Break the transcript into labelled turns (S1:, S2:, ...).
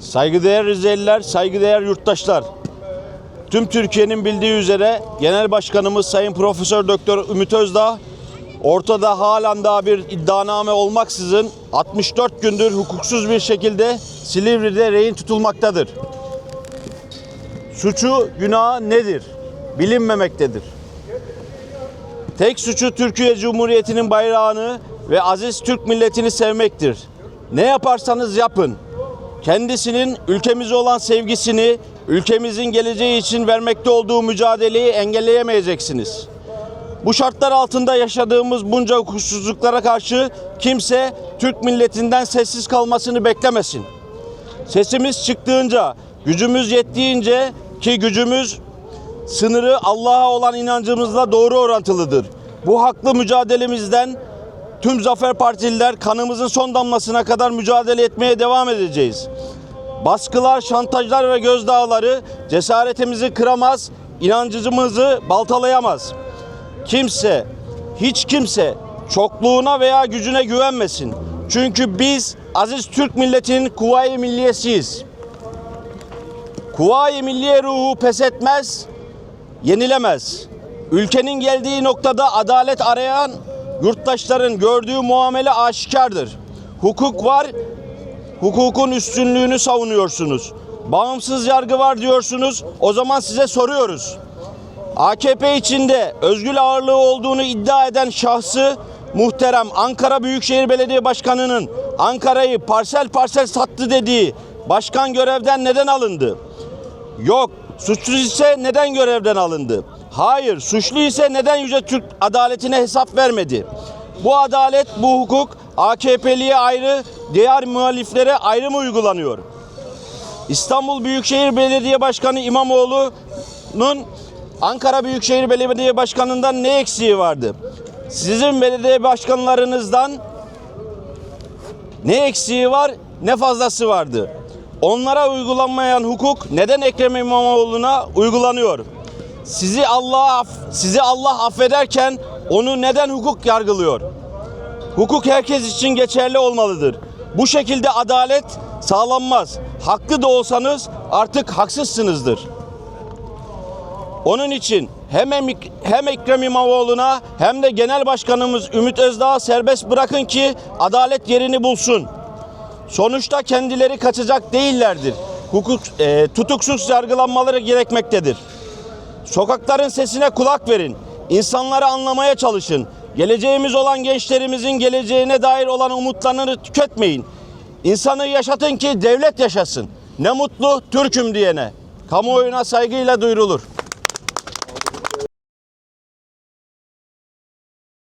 S1: Saygıdeğer Rizeliler, saygıdeğer yurttaşlar. Tüm Türkiye'nin bildiği üzere Genel Başkanımız Sayın Profesör Doktor Ümit Özdağ ortada halen daha bir iddianame olmaksızın 64 gündür hukuksuz bir şekilde Silivri'de rehin tutulmaktadır. Suçu, günahı nedir? Bilinmemektedir. Tek suçu Türkiye Cumhuriyeti'nin bayrağını ve aziz Türk milletini sevmektir. Ne yaparsanız yapın. Kendisinin ülkemize olan sevgisini, ülkemizin geleceği için vermekte olduğu mücadeleyi engelleyemeyeceksiniz. Bu şartlar altında yaşadığımız bunca hukuksuzluklara karşı kimse Türk milletinden sessiz kalmasını beklemesin. Sesimiz çıktığınca, gücümüz yettiğince ki gücümüz sınırı Allah'a olan inancımızla doğru orantılıdır. Bu haklı mücadelemizden tüm Zafer Partililer kanımızın son damlasına kadar mücadele etmeye devam edeceğiz. Baskılar, şantajlar ve gözdağları cesaretimizi kıramaz, inancımızı baltalayamaz. Kimse, hiç kimse çokluğuna veya gücüne güvenmesin. Çünkü biz aziz Türk milletinin kuvayi milliyesiyiz. Kuvayi milliye ruhu pes etmez, yenilemez. Ülkenin geldiği noktada adalet arayan yurttaşların gördüğü muamele aşikardır. Hukuk var, hukukun üstünlüğünü savunuyorsunuz. Bağımsız yargı var diyorsunuz. O zaman size soruyoruz. AKP içinde özgül ağırlığı olduğunu iddia eden şahsı muhterem Ankara Büyükşehir Belediye Başkanı'nın Ankara'yı parsel parsel sattı dediği başkan görevden neden alındı? Yok. Suçlu ise neden görevden alındı? Hayır. Suçlu ise neden Yüce Türk adaletine hesap vermedi? Bu adalet, bu hukuk AKP'liye ayrı, diğer muhaliflere ayrı mı uygulanıyor? İstanbul Büyükşehir Belediye Başkanı İmamoğlu'nun Ankara Büyükşehir Belediye Başkanı'ndan ne eksiği vardı? Sizin belediye başkanlarınızdan ne eksiği var ne fazlası vardı? Onlara uygulanmayan hukuk neden Ekrem İmamoğlu'na uygulanıyor? Sizi Allah sizi Allah affederken onu neden hukuk yargılıyor? Hukuk herkes için geçerli olmalıdır. Bu şekilde adalet sağlanmaz. Haklı da olsanız artık haksızsınızdır. Onun için hem, hem Ekrem İmamoğlu'na hem de Genel Başkanımız Ümit Özdağ'ı serbest bırakın ki adalet yerini bulsun. Sonuçta kendileri kaçacak değillerdir. Hukuk e, tutuksuz yargılanmaları gerekmektedir. Sokakların sesine kulak verin. İnsanları anlamaya çalışın. Geleceğimiz olan gençlerimizin geleceğine dair olan umutlarını tüketmeyin. İnsanı yaşatın ki devlet yaşasın. Ne mutlu Türk'üm diyene. Kamuoyuna saygıyla duyurulur.